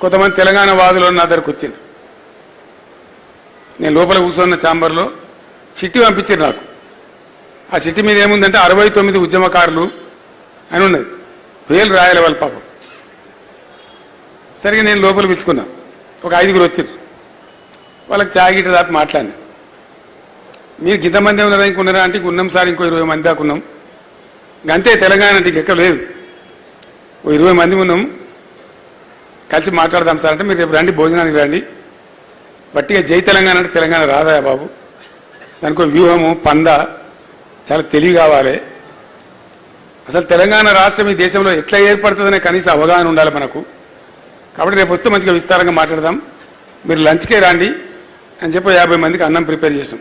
కొంతమంది తెలంగాణ వాదులు నా దగ్గరకు వచ్చింది నేను లోపల కూర్చున్న ఛాంబర్లో చిట్టి పంపించారు నాకు. ఆ చిట్టి మీద ఏముందంటే అరవై తొమ్మిది ఉద్యమకారులు అని ఉన్నది. పేర్లు రాయాలి వాళ్ళ పాపం. సరిగా నేను లోపల పిలుచుకున్నా. ఒక ఐదుగురు వచ్చారు వాళ్ళకి చాగిట దాకా మాట్లాడినా. మీరు ఇంతమంది ఉన్నారా ఇంకున్నారా అంటే ఉన్నాం సార్ ఇంకో ఇరవై మంది దాకా ఉన్నాం. అంతే తెలంగాణ అంటే ఇంకెక్కడ లేదు. ఓ ఇరవై మంది ఉన్నాం. కలిసి మాట్లాడదాం సార్ అంటే మీరు రేపు రండి భోజనానికి రండి. బట్టిగా జై తెలంగాణ అంటే తెలంగాణ రాదా బాబు? దానికి వ్యూహము పంద చాలా తెలివి కావాలి. అసలు తెలంగాణ రాష్ట్రం ఈ దేశంలో ఎట్లా ఏర్పడుతుందనే కనీస అవగాహన ఉండాలి మనకు. కాబట్టి రేపు వస్తే మంచిగా విస్తారంగా మాట్లాడదాం. మీరు లంచ్కే రండి. అని చెప్పి యాభై మందికి అన్నం ప్రిపేర్ చేసాం.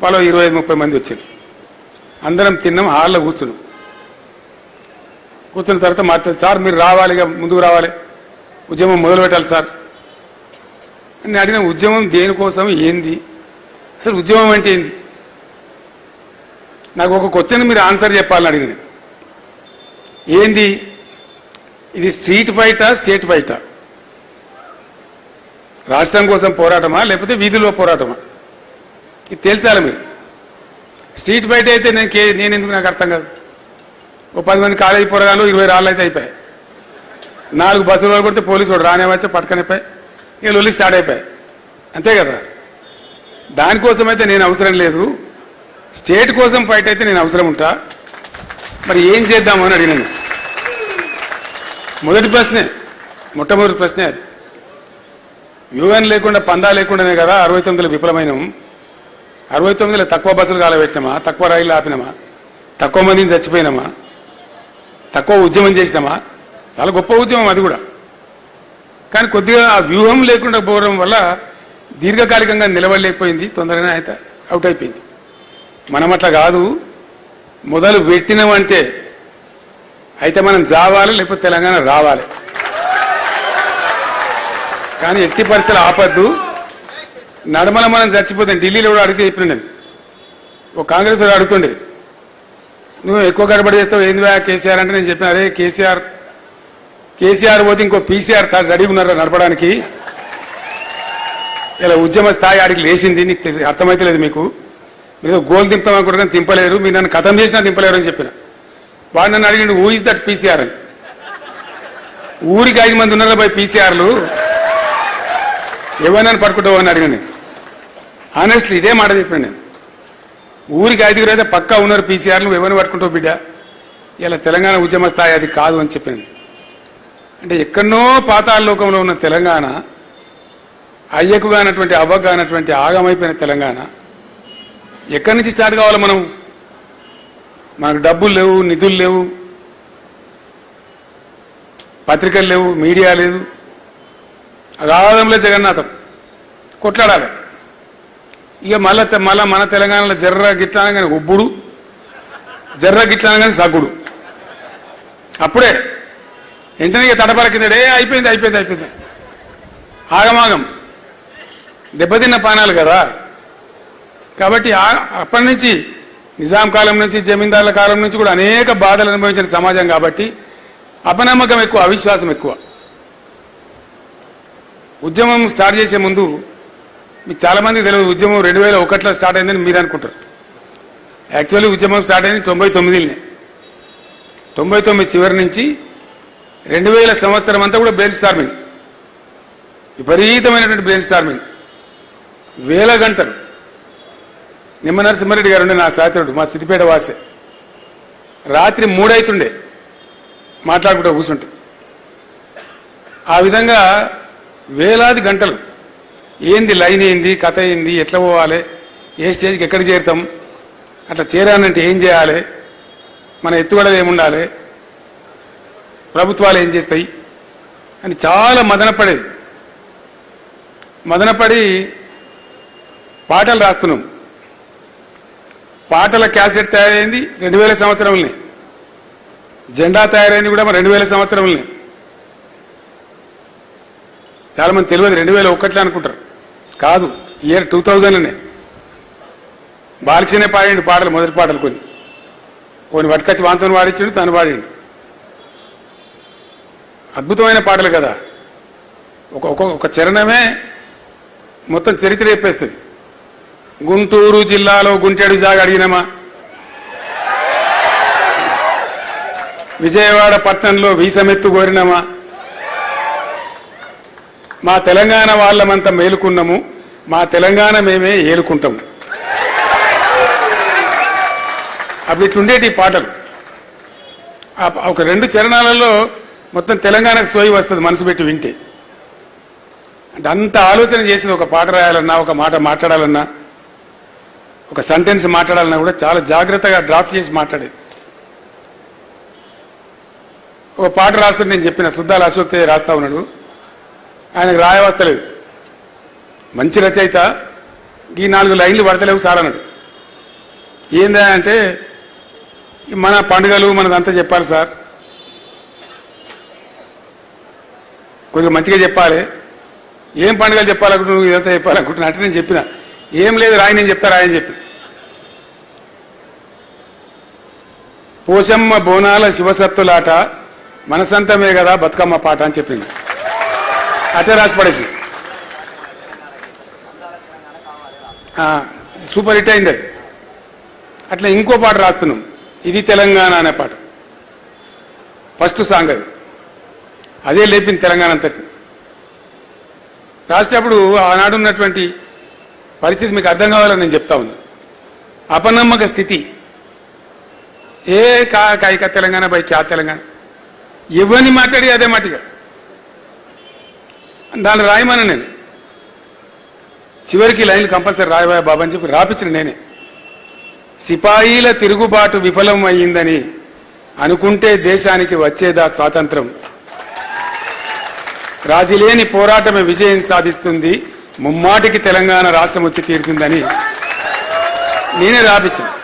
వాళ్ళు ఇరవై ముప్పై మంది వచ్చారు అందరం తిన్నాం హాల్లో కూర్చున్నాం. కూర్చున్న తర్వాత మాట్లాడు సార్ మీరు రావాలి ఇక ముందుకు రావాలి. ఉద్యమం మొదలు పెట్టాలి సార్. నేను అడిగిన ఉద్యమం దేనికోసం ఏంది? అసలు ఉద్యమం అంటే ఏంది? నాకు ఒక క్వశ్చన్ మీరు ఆన్సర్ చెప్పాలని అడిగిన. ఏంది? ఇది స్ట్రీట్ ఫైటా స్టేట్ ఫైటా రాష్ట్రం కోసం పోరాటమా లేకపోతే వీధిలో పోరాటమా? ఇది తేల్చాలి మీరు. స్ట్రీట్ ఫైట్ అయితే నేను నేను ఎందుకు నాకు అర్థం కాదు? ఓ పది మంది కాలేజీ పోరగాలు ఇరవై రాళ్ళు అయితే అయిపోయాయి. నాలుగు బస్సులు వాళ్ళు కొడితే పోలీసు వాడు రానేవచ్చా పట్టుకనిపోయి ఇక లొల్లి స్టార్ట్ అయిపోయాయి అంతే కదా? దానికోసం అయితే నేను అవసరం లేదు. స్టేట్ కోసం ఫైట్ అయితే నేను అవసరం ఉంటా. మరి ఏం చేద్దాము అని అడిగినాను. మొదటి ప్రశ్నే మొట్టమొదటి ప్రశ్నే అది. యూఎన్ లేకుండా పందా లేకుండానే కదా అరవై తొమ్మిదిలో విఫలమైనం. అరవై తొమ్మిదిలో తక్కువ బస్సులు కాలబెట్టినామా? తక్కువ రైళ్ళు ఆపినామా? తక్కువ మందిని చచ్చిపోయినామా? తక్కువ ఉద్యమం చేసినామా? చాలా గొప్ప ఉద్యమం అది కూడా. కానీ కొద్దిగా ఆ వ్యూహం లేకుండా పోవడం వల్ల దీర్ఘకాలికంగా నిలబడలేకపోయింది తొందరగానే అయితే అవుట్ అయిపోయింది. మనం అట్లా కాదు. మొదలు పెట్టినామంటే అయితే మనం జావాలి లేకపోతే తెలంగాణ రావాలి. కానీ ఎట్టి పరిస్థితులు ఆపద్దు. నడమల మనం చచ్చిపోతాం ఢిల్లీలో కూడా అడిగితే చెప్పిన నేను. ఒక కాంగ్రెస్ వాడు అడుగుతుండే నువ్వు ఎక్కువ గడబడి చేస్తావు ఏంది కేసీఆర్? అంటే నేను చెప్పిన అరే కేసీఆర్ కేసీఆర్ పోతే ఇంకో పీసీఆర్ రెడీ ఉన్నారు నడపడానికి. ఇలా ఉద్యమ స్థాయి ఆడికి లేచింది నీకు అర్థమైతే లేదు మీకు. మీరు గోల్ దింపుతామనుకుంటున్నా దింపలేరు. మీరు నన్ను కథం చేసినా దింపలేరు అని చెప్పిన. వాడు నన్ను అడిగిండు హూ ఇస్ దట్ పీసీఆర్ అని. ఊరికి ఐదు మంది ఉన్నారా బై పీసీఆర్లు ఎవరినైనా పట్టుకుంటావు అని అడిగాను ఆనెస్ట్లీ ఇదే మాట చెప్పాను నేను. ఊరికి ఐదుగురు అయితే పక్కా ఉన్నారు పీసీఆర్లు ఎవరిని పట్టుకుంటావు బిడ్డ? ఇలా తెలంగాణ ఉద్యమ స్థాయి అది కాదు అని చెప్పాను అంటే ఎక్కడో పాతాళ లోకంలో ఉన్న తెలంగాణ అయ్యకు కానటువంటి అవ్వకు కానటువంటి ఆగమైపోయిన తెలంగాణ ఎక్కడి నుంచి స్టార్ట్ కావాలి మనం? మనకు డబ్బులు లేవు నిధులు లేవు పత్రికలు లేవు మీడియా లేదు అగాధంలో జగన్నాథం కొట్లాడాలి. ఇక మళ్ళా మళ్ళా మన తెలంగాణలో జర్ర గిట్లానగానే ఉబ్బుడు జర్ర గిట్లానగానే సగ్గుడు. అప్పుడే వెంటనే ఇక తడపర కిందడే అయిపోయింది అయిపోయింది అయిపోయింది. ఆగమాగం. దెబ్బతిన్న పానాలు కదా. కాబట్టి అప్పటి నుంచి నిజాం కాలం నుంచి జమీందారుల కాలం నుంచి కూడా అనేక బాధలు అనుభవించిన సమాజం కాబట్టి అపనమ్మకం ఎక్కువ అవిశ్వాసం ఎక్కువ. ఉద్యమం స్టార్ట్ చేసే ముందు మీకు చాలామంది తెలియదు ఉద్యమం రెండు వేల ఒకటిలో స్టార్ట్ అయిందని మీరు అనుకుంటారు. యాక్చువల్లీ ఉద్యమం స్టార్ట్ అయింది తొంభై తొమ్మిదిలోనే. తొంభై తొమ్మిది చివరి నుంచి రెండు వేల సంవత్సరం అంతా కూడా బ్రెయిన్ స్టార్మింగ్ విపరీతమైనటువంటి బ్రెయిన్ స్టార్మింగ్ వేల గంటలు. నిమ్మ నరసింహారెడ్డి గారు ఉండే నా సహచరుడు మా సిద్దిపేట వాసే. రాత్రి మూడైతుండే. మాట్లాడుకుంటూ కూర్చుంటే. ఆ విధంగా వేలాది గంటలు. ఏంది లైన్ ఏంది కథ ఏంది ఎట్లా పోవాలి ఏ స్టేజ్కి ఎక్కడ చేరుతాం అట్లా చేరానంటే ఏం చేయాలి మన ఎత్తుగడలు ఏముండాలి ప్రభుత్వాలు ఏం చేస్తాయి? అని చాలా మదనపడేది. మదనపడి పాటలు రాస్తున్నాం. పాటల క్యాసెట్ తయారైంది రెండు వేల సంవత్సరంలోనే. జెండా తయారైంది కూడా రెండు వేల సంవత్సరంలోనే. చాలామంది తెలియదు రెండు వేల ఒకటిలో అనుకుంటారు. కాదు ఇయర్ టూ థౌజండ్లోనే. బాలకృష్ణే పాడిండు పాటలు మొదటి పాటలు కొన్ని. కొన్ని పట్టుకొచ్చి వాంతను పాడించిండు తను పాడిండు. అద్భుతమైన పాటలు కదా. ఒక ఒక ఒక చరణమే మొత్తం చరిత్ర చెప్పేస్తుంది. గుంటూరు జిల్లాలో గుంటేడు జాగా అడిగినామా? విజయవాడ పట్టణంలో వీసమెత్తు కోరినామా? మా తెలంగాణ వాళ్ళమంతా మేలుకున్నాము మా తెలంగాణ మేమే ఏలుకుంటాము. అవి ఇట్లుండేటి పాటలు. ఒక రెండు చరణాలలో మొత్తం తెలంగాణకు సోయి వస్తుంది మనసు పెట్టి వింటే. అంటే అంత ఆలోచన చేసింది ఒక పాట రాయాలన్నా ఒక మాట మాట్లాడాలన్నా ఒక సెంటెన్స్ మాట్లాడాలన్నా కూడా చాలా జాగ్రత్తగా డ్రాఫ్ట్ చేసి మాట్లాడేది. ఒక పాట రాస్తుంటే నేను చెప్పిన సుద్దాల అశోక్ రాస్తా ఉన్నాడు. ఆయనకు రాయవస్తలేదు. మంచి రచయిత ఈ నాలుగు లైన్లు పడతలేవు సార్ అన్నాడు. ఏందా అంటే మన పండుగలు మనదంతా చెప్పాలి సార్. కొద్దిగా మంచిగా చెప్పాలి. ఏం పండుగలు చెప్పాలనుకుంటు నువ్వు? ఇదంతా చెప్పాలనుకుంటున్నా. అంటే నేను చెప్పిన. ఏం లేదు రాయి నేను చెప్తా రాయని చెప్పిన. పోషమ్మ బోనాల శివసత్తులాట మనసంతమే కదా బతుకమ్మ పాట అని చెప్పింది. అటే రాసి పడేసి. సూపర్ హిట్ అయింది అది. అట్లా ఇంకో పాట రాస్తున్నాం. ఇది తెలంగాణ అనే పాట. ఫస్ట్ సాంగ్ అది. అదే లేపింది తెలంగాణ అంతటి. రాసేటప్పుడు ఆనాడు ఉన్నటువంటి పరిస్థితి మీకు అర్థం కావాలని నేను చెప్తా ఉన్నా. అపనమ్మక స్థితి. ఏ కా కాయిక తెలంగాణ బై క్యా తెలంగాణ. ఎవరిని మాట్లాడి అదే మాటగా దాన్ని రాయమని నేను. చివరికి లైన్లు కంపల్సరీ రాయబాయ బాబా అని చెప్పి రాపించిన నేనే. సిపాయిల తిరుగుబాటు విఫలం అయ్యిందని అనుకుంటే దేశానికి వచ్చేదా స్వాతంత్రం. రాజీలేని పోరాటమే విజయం సాధిస్తుంది. ముమ్మాటికి తెలంగాణ రాష్ట్రం వచ్చి తీరుతుందని నేనే రాపించాను.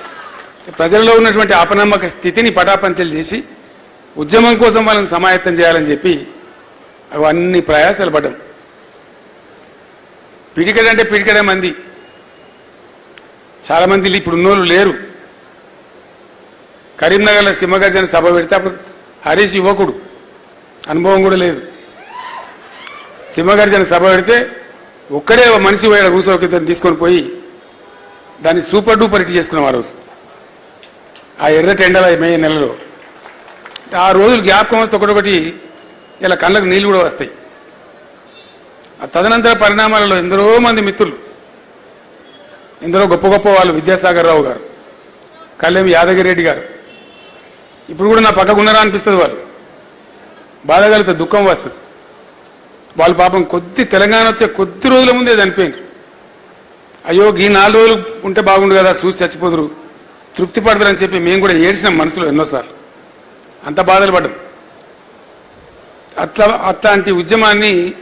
ప్రజల్లో ఉన్నటువంటి అపనమ్మక స్థితిని పటాపంచలు చేసి ఉద్యమం కోసం వాళ్ళని సమాయత్తం చేయాలని చెప్పి అవన్నీ ప్రయాసాలు పడ్డాం. పిడికడంటే పిడికడే మంది. చాలా మంది ఇప్పుడు ఉన్నోళ్ళు లేరు. కరీంనగర్లో సింహగర్జన సభ పెడితే అప్పుడు హరీష్ యువకుడు. అనుభవం కూడా లేదు. సింహగర్జన సభ పెడితే ఒక్కడే మనిషి వేళ కూసోకితను తీసుకొని పోయి దాన్ని సూపర్ డూపర్ హిట్ చేసుకున్నాం ఆ రోజు. ఆ ఎర్ర టెండల మే నెలలో. ఆ రోజులు జ్ఞాపకం వస్తే ఒకటొకటి ఇలా కళ్ళకు నీళ్ళు కూడా వస్తాయి. ఆ తదనంతర పరిణామాలలో ఎందరో మంది మిత్రులు ఎందరో గొప్ప గొప్ప వాళ్ళు విద్యాసాగర్ రావు గారు కళ్యాణ్ యాదగిరి రెడ్డి గారు. ఇప్పుడు కూడా నా పక్కకు ఉన్నారా అనిపిస్తుంది వాళ్ళు. బాధ దుఃఖం వస్తుంది. వాళ్ళు పాపం కొద్ది తెలంగాణ వచ్చే కొద్ది రోజుల ముందే చనిపోయింది అయ్యో ఈ నాలుగు రోజులు ఉంటే బాగుండు కదా చూసి చచ్చిపోదురు. తృప్తి పడతారని చెప్పి మేము కూడా ఏడ్చినాం మనసులో ఎన్నోసార్లు. అంత బాధలు పడ్డాం. అట్లా అట్లాంటి ఉద్యమాన్ని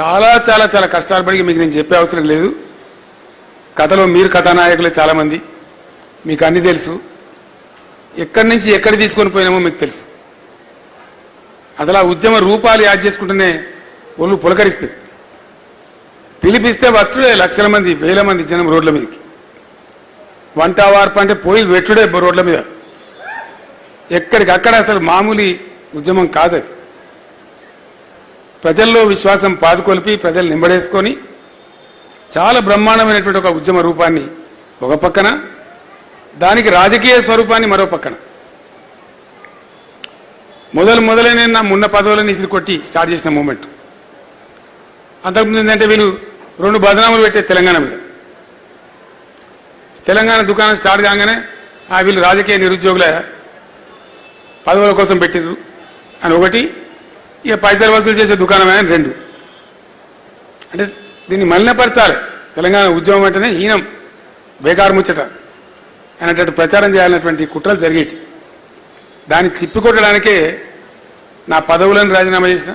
చాలా చాలా చాలా కష్టాలు పడి మీకు నేను చెప్పే అవసరం లేదు. కథలో మీరు కథానాయకులే చాలామంది. మీకు అన్ని తెలుసు. ఎక్కడి నుంచి ఎక్కడ తీసుకొని పోయినామో మీకు తెలుసు. అసలు ఆ ఉద్యమ రూపాలు యాడ్ చేసుకుంటేనే ఒళ్ళు పులకరిస్తుంది పిలిపిస్తే వచ్చుడే లక్షల మంది వేల మంది జనం రోడ్ల మీదకి. వంట వార్పు అంటే పోయి వెట్టుడే రోడ్ల మీద. ఎక్కడికక్కడ అసలు మామూలు ఉద్యమం కాదు అది ప్రజల్లో విశ్వాసం పాదుకొలిపి ప్రజలు నింబడేసుకొని చాలా బ్రహ్మాండమైనటువంటి ఒక ఉద్యమ రూపాన్ని ఒక పక్కన దానికి రాజకీయ స్వరూపాన్ని మరో పక్కన. మొదలు మొదలైన నా మున్న పదవులను ఇసిరి కొట్టి స్టార్ట్ చేసిన మూమెంట్. అంతకుముందు ఏంటంటే వీళ్ళు రెండు బదనాములు పెట్టే తెలంగాణ మీద. తెలంగాణ దుకాణం స్టార్ట్ కాగానే ఆ వీళ్ళు రాజకీయ నిరుద్యోగుల పదవుల కోసం పెట్టిండ్రు. అని ఒకటి ఇక పైసలు వసూలు చేసే దుకాణమే అని రెండు. అంటే దీన్ని మలినపరచాలి. తెలంగాణ ఉద్యమం అంటేనే ఈనం బేకారు ముచ్చట అనేటట్టు ప్రచారం చేయాలన్నటువంటి కుట్రలు జరిగేటి. దాన్ని తిప్పికొట్టడానికే నా పదవులను రాజీనామా చేసిన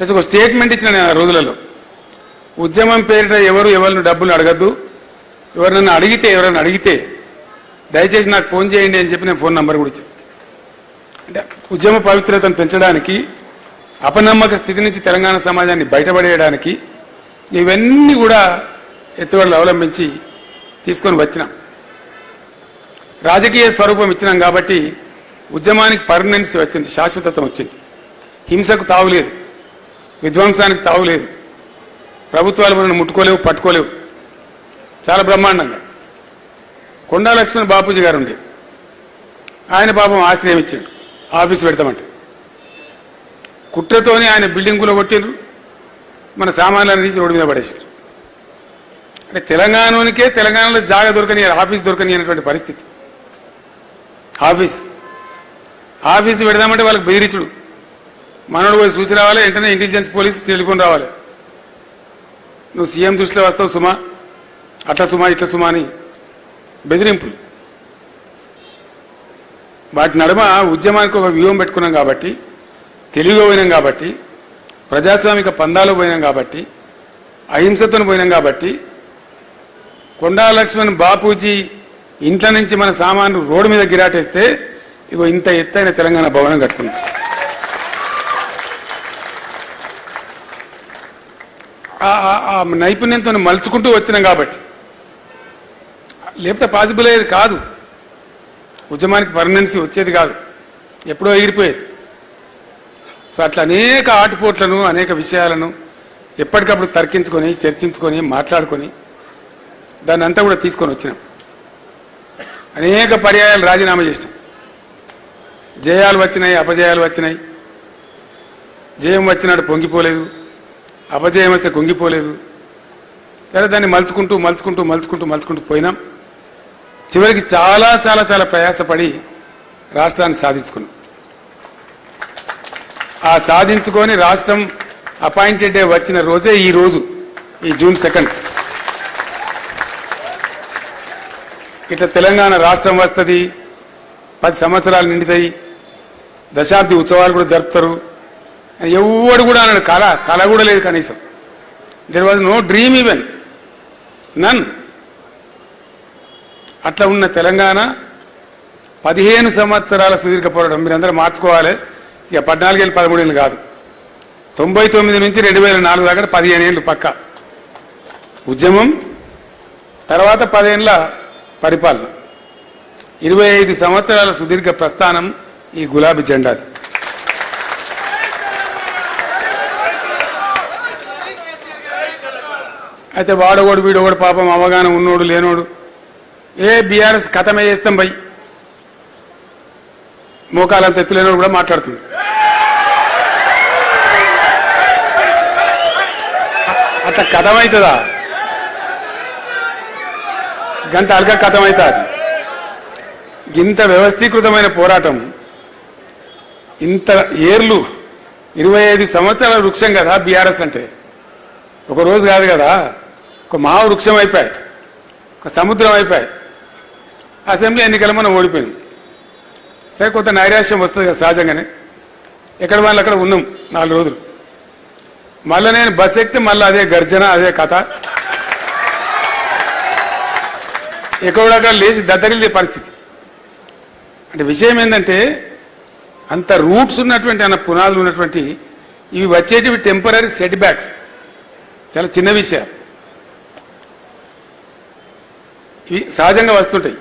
ప్లస్ ఒక స్టేట్మెంట్ ఇచ్చిన నేను ఆ రోజులలో. ఉద్యమం పేరిట ఎవరు ఎవరిని డబ్బులు అడగద్దు. ఎవరినన్నా అడిగితే ఎవరైనా అడిగితే దయచేసి నాకు ఫోన్ చేయండి అని చెప్పి నేను ఫోన్ నంబర్ కూడా ఇచ్చాను. అంటే ఉద్యమ పవిత్రతను పెంచడానికి అపనమ్మక స్థితి నుంచి తెలంగాణ సమాజాన్ని బయటపడేయడానికి ఇవన్నీ కూడా ఎత్తుగడలు అవలంబించి తీసుకొని వచ్చినాం రాజకీయ స్వరూపం ఇచ్చినాం కాబట్టి ఉద్యమానికి పర్మనెన్సీ వచ్చింది శాశ్వతత్వం వచ్చింది. హింసకు తావులేదు విధ్వంసానికి తావులేదు. ప్రభుత్వాలు మనల్ని ముట్టుకోలేవు పట్టుకోలేవు. చాలా బ్రహ్మాండంగా. కొండా లక్ష్మణ్ బాపూజీ గారు ఉండే. ఆయన పాపం ఆశ్రయం ఇచ్చాడు. ఆఫీస్ పెడతామంటే. కుట్రతోనే ఆయన బిల్డింగులో కొట్టిండ్రు. మన సామాన్లను తీసి రోడ్డు మీద పడేసారు అంటే తెలంగాణకే తెలంగాణలో జాగా దొరకని ఆఫీస్ దొరకని అనేటువంటి పరిస్థితి. ఆఫీస్. ఆఫీస్ పెడదామంటే వాళ్ళకి బెదిరించుడు. మనోడు పోయి చూసి రావాలి వెంటనే ఇంటెలిజెన్స్ పోలీస్ టెలిఫోన్ రావాలి. నువ్వు సీఎం దృష్టిలో వస్తావు సుమా అట్లా సుమా ఇట్లా సుమా అని బెదిరింపులు. వాటి నడుమ ఉద్యమానికి ఒక వ్యూహం పెట్టుకున్నాం కాబట్టి తెలివిగా పోయినాం కాబట్టి ప్రజాస్వామిక పందాలు పోయినాం కాబట్టి అహింసతో పోయినాం కాబట్టి కొండా లక్ష్మణ్ బాపూజీ ఇంట్లో నుంచి మన సామాన్లు రోడ్డు మీద గిరాటేస్తే ఇగో ఇంత ఎత్తైన తెలంగాణ భవనం కట్టుకున్నాం. ఆ- నైపుణ్యంతో మలుచుకుంటూ వచ్చినాం కాబట్టి. లేకపోతే పాసిబుల్ అయ్యేది కాదు. ఉద్యమానికి పర్మనెన్సీ వచ్చేది కాదు. ఎప్పుడో ఎగిరిపోయేది. సో అట్లా అనేక ఆటుపోట్లను అనేక విషయాలను ఎప్పటికప్పుడు తర్కించుకొని చర్చించుకొని మాట్లాడుకొని దాన్ని అంతా కూడా తీసుకొని వచ్చినాం. అనేక పర్యాయాలు రాజీనామా చేసినాం. జయాలు వచ్చినాయి అపజయాలు వచ్చినాయి. జయం వచ్చినాడు పొంగిపోలేదు. అపజయం వస్తే కుంగిపోలేదు. సరే దాన్ని మలుచుకుంటూ మలుచుకుంటూ మలుచుకుంటూ మలుచుకుంటూ పోయినాం. చివరికి చాలా చాలా చాలా ప్రయాసపడి రాష్ట్రాన్ని సాధించుకున్నాం. ఆ సాధించుకొని రాష్ట్రం అపాయింటెడ్ డే వచ్చిన రోజే ఈ రోజు ఈ జూన్ సెకండ్. ఇట్లా తెలంగాణ రాష్ట్రం వస్తుంది పది సంవత్సరాలు నిండుతాయి దశాబ్ది ఉత్సవాలు కూడా జరుపుతారు. ఎవడు ఎవ్వడు కూడా అన్నాడు కళ కళ కూడా లేదు కనీసం. There was no dream even none అట్లా ఉన్న తెలంగాణ పదిహేను సంవత్సరాల సుదీర్ఘ పోరాటం. మీరందరూ మార్చుకోవాలి. ఇక పద్నాలుగేళ్ళు పదమూడేళ్ళు కాదు. తొంభై తొమ్మిది నుంచి రెండు వేల నాలుగు దాకా పదిహేను ఏళ్ళు పక్క. ఉద్యమం తర్వాత పదేళ్ళ పరిపాలన. ఇరవై ఐదు సంవత్సరాల సుదీర్ఘ ప్రస్థానం ఈ గులాబీ జెండాది. అయితే వాడోడు వీడోడు పాపం అవగాహన ఉన్నోడు లేనోడు. ఏ బీఆర్ఎస్ కథమే చేస్తాం బై. మోకాలంత ఎత్తులేనోడు కూడా మాట్లాడుతుంది. అట్లా కథమవుతుందా గంత అల్క కథమవుతుంది ఇంత వ్యవస్థీకృతమైన పోరాటం ఇంత ఏర్లు ఇరవై ఐదు సంవత్సరాల వృక్షం కదా బీఆర్ఎస్ అంటే. ఒక రోజు కాదు కదా ఒక మావ వృక్షం అయిపోయాయి ఒక సముద్రం అయిపోయాయి. అసెంబ్లీ ఎన్నికలు మనం ఓడిపోయినాం. సరే కొంత నైరాశ్యం వస్తుంది కదా సహజంగానే. ఎక్కడ వాళ్ళు అక్కడ ఉన్నాం నాలుగు రోజులు. మళ్ళీ నేను బస్ ఎక్కితే మళ్ళీ అదే గర్జన అదే కథ. ఎక్కడక్కడ లేచి దద్దరిల్లే పరిస్థితి. అంటే విషయం ఏంటంటే అంత రూట్స్ ఉన్నటువంటి అన్న పునాదులు ఉన్నటువంటి ఇవి వచ్చేటివి టెంపరీ సెట్ బ్యాక్స్ చాలా చిన్న విషయాలు. ఇవి సహజంగా వస్తుంటాయి.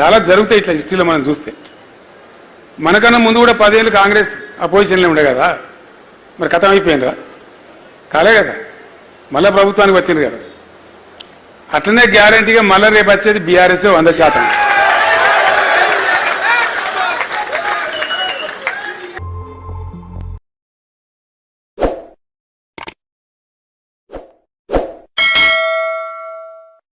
చాలా జరుగుతాయి ఇట్లా హిస్టరీలో మనం చూస్తే. మనకన్నా ముందు కూడా పదేళ్ళు కాంగ్రెస్ అపోజిషన్లో ఉండే కదా మరి కథం అయిపోయినరా కాలే కదా మళ్ళా ప్రభుత్వానికి వచ్చింది కదా. అట్లనే గ్యారంటీగా మళ్ళీ రేపు వచ్చేది బీఆర్ఎస్ వంద శాతం.